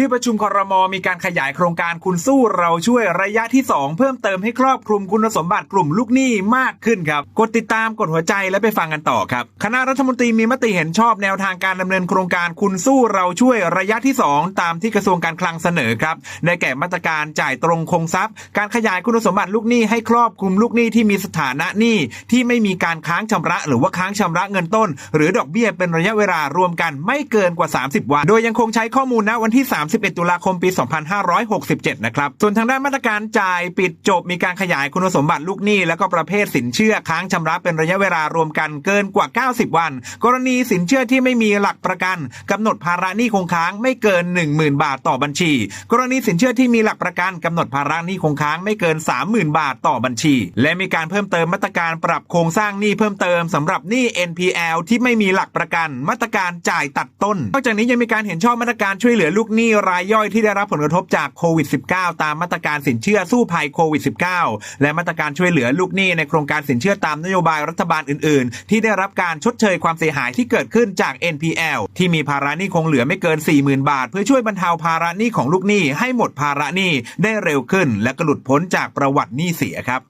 ที่ประชุมคอรมอมีการขยายโครงการคุณสู้เราช่วยระยะที่ 2 เพิ่มเติมให้ครอบคลุมคุณสมบัติกลุ่มลูกหนี้มากขึ้นครับ กดติดตามกดหัวใจและไปฟังกันต่อครับ คณะรัฐมนตรีมีมติเห็นชอบแนวทางการดำเนินโครงการคุณสู้เราช่วยระยะที่ 2 ตามที่กระทรวงการคลังเสนอครับได้แก่มาตรการจ่ายตรงคงทรัพย์ การขยายคุณสมบัติลูกหนี้ให้ครอบคลุมลูกหนี้ที่มีสถานะหนี้ที่ไม่มีการค้างชำระ หรือว่าค้างชำระเงินต้น หรือดอกเบี้ยเป็นระยะเวลารวมกันไม่เกินกว่า 30 วัน โดยยังคงใช้ข้อมูลณวันที่31 ตุลาคมปี 2567 นะครับ ส่วนทางด้านมาตรการจ่ายปิดจบมีการขยายคุณสมบัติลูกหนี้ แล้วก็ประเภทสินเชื่อค้างชำระเป็นระยะเวลารวมกันเกินกว่า 90 วัน กรณีสินเชื่อที่ไม่มีหลักประกันกำหนดภาระหนี้คงค้างไม่เกิน 10,000 บาทต่อบัญชี กรณีสินเชื่อที่มีหลักประกันกำหนดภาระหนี้คงค้างไม่เกิน 30,000 บาทต่อบัญชี และมีการเพิ่มเติมมาตรการปรับโครงสร้างหนี้เพิ่มเติมสำหรับหนี้ NPL ที่ไม่มีหลักประกัน มาตรการจ่ายตัดต้นนอกจากนี้ยังมีการเห็นชอบมาตรการช่วยเหลือลูกหนี้รายย่อยที่ได้รับผลกระทบจากโควิด -19 ตามมาตรการสินเชื่อสู้ภัยโควิด -19 และมาตรการช่วยเหลือลูกหนี้ในโครงการสินเชื่อตามนโยบายรัฐบาลอื่น ๆ ที่ได้รับการชดเชยความเสียหายที่เกิดขึ้นจาก NPL ที่มีภาระหนี้คงเหลือไม่เกิน 40,000 บาท เพื่อช่วยบรรเทาภาระหนี้ของลูกหนี้ให้หมดภาระหนี้ได้เร็วขึ้น และกระหลุดพ้นจากประวัติหนี้เสียครับ